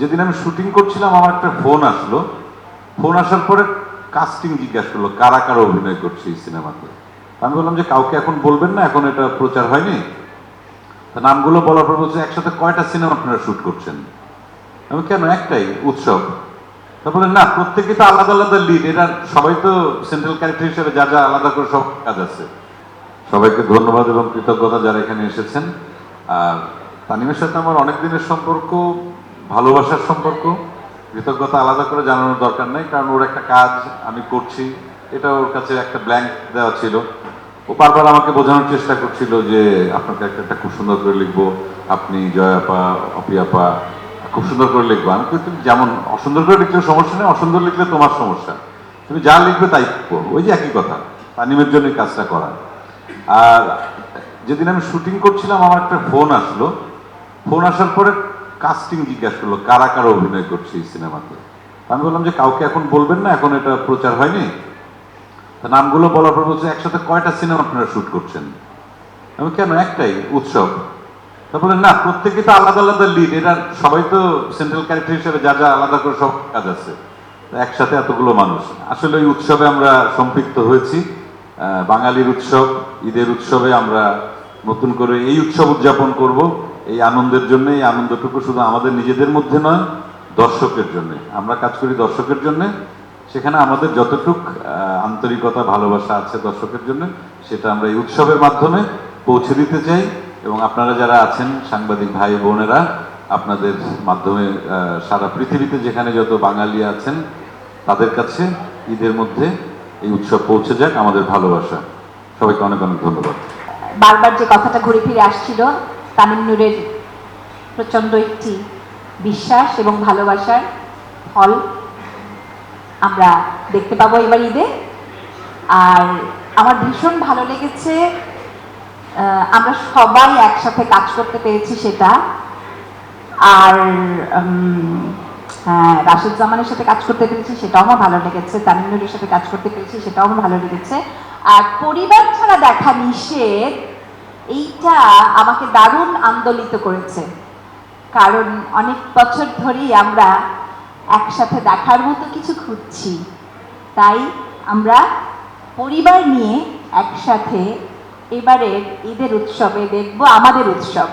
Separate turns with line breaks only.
যেদিন আমি শুটিং করছিলাম, আমার একটা ফোন আসলো। ফোন আসার পরে কাস্টিং জিজ্ঞাসা করল, কারা কারা অভিনয় করছে এই সিনেমাতে? আমি বললাম যে, কাউকে এখন বলবেন না, এখন এটা প্রচার হয়নি। নামগুলো বলার পর বলছে, একসাথে কয়টা সিনেমা আপনারা শুট করছেন? আমি, কেন? একটাই, উৎসব। তারপরে না প্রত্যেকে তো আলাদা আলাদা লিড এটা সবাই তো সেন্ট্রাল ক্যারেক্টার হিসেবে যা যা আলাদা করে সব কাজ আছে। সবাইকে ধন্যবাদ এবং কৃতজ্ঞতা যারা এখানে এসেছেন। আর তানিমের সাথে আমার অনেক দিনের সম্পর্ক ভালোবাসার সম্পর্ক, কৃতজ্ঞতা আলাদা করে জানানোর দরকার নেই, কারণ ওর একটা কাজ আমি করছি। এটা ওর কাছে একটা ব্ল্যাঙ্ক দেওয়া ছিল। ও বারবার আমাকে বোঝানোর চেষ্টা করছিল যে, আপনার একটা খুব সুন্দর করে লিখব। আপনি জয়াপা অপিয়াপা খুব সুন্দর করে লিখব। আমি কিন্তু তুমি যেমন অসুন্দর করে লিখলে সমস্যা নেই। অসুন্দর লিখলে তোমার সমস্যা। তুমি যা লিখবে তাই ওই যে একই কথা, তানিমের জন্য কাজটা করা। আর যেদিন আমি শুটিং করছিলাম, আমার একটা ফোন আসলো। ফোন আসার পরে কাস্টিং জিজ্ঞাসা করল, কারা কারা অভিনয় করছে এই সিনেমাতে? আমি বললাম যে, কাউকে এখন বলবেন না, এখন এটা প্রচার হয়নি। নামগুলো বলার পর বলছে, একসাথে কয়টা সিনেমা আপনারা শুট করছেন? আমি কেন? একটাই, উৎসব। তারপরে না প্রত্যেকে তো আলাদা আলাদা লিড এটা সবাই তো সেন্ট্রাল ক্যারেক্টার হিসেবে যা যা আলাদা করে সব কাজ আছে। একসাথে এতগুলো মানুষ। আসলে ওই উৎসবে আমরা সম্পৃক্ত হয়েছি। বাঙালির উৎসব, ঈদের উৎসবে আমরা নতুন করে এই উৎসব উদযাপন করব। এই আনন্দের জন্য, এই আনন্দটুকু শুধু আমাদের নিজেদের মধ্যে নয়, দর্শকের জন্য। আমরা কাজ করি দর্শকের জন্য। সেখানে আমাদের যতটুক আন্তরিকতা, ভালোবাসা আছে দর্শকের জন্য, সেটা আমরা এই উৎসবের মাধ্যমে পৌঁছে দিতে চাই। এবং আপনারা যারা আছেন, সাংবাদিক ভাই বোনেরা, আপনাদের মাধ্যমে সারা পৃথিবীতে যেখানে যত বাঙালি আছেন, তাদের কাছে ঈদের মধ্যে এই উৎসব পৌঁছে যাক আমাদের ভালোবাসা। সবাইকে অনেক অনেক ধন্যবাদ।
বারবার যে কথাটা ঘুরে ফিরে আসছিল তামিম নূরের প্রচণ্ড একটি বিশ্বাস এবং ভালোবাসার ফল আমরা দেখতে পাবো এবার ঈদে। আর আমার ভীষণ ভালো লেগেছে আমরা সবাই একসাথে কাজ করতে পেরেছি সেটা। আর হ্যাঁ রাশেদ জামানের সাথে কাজ করতে পেরেছি সেটাও আমার ভালো লেগেছে, তামিমনুরের সাথে কাজ করতে পেরেছি সেটাও আমার ভালো লেগেছে। আর পরিবার ছাড়া দেখা নিষেধ এইটা আমাকে দারুণ আন্দোলিত করেছে। কারণ অনেক বছর ধরেই আমরা একসাথে দেখার মতো কিছু খুঁজছি। তাই আমরা পরিবার নিয়ে একসাথে এবারের ঈদের উৎসবে দেখব আমাদের উৎসব।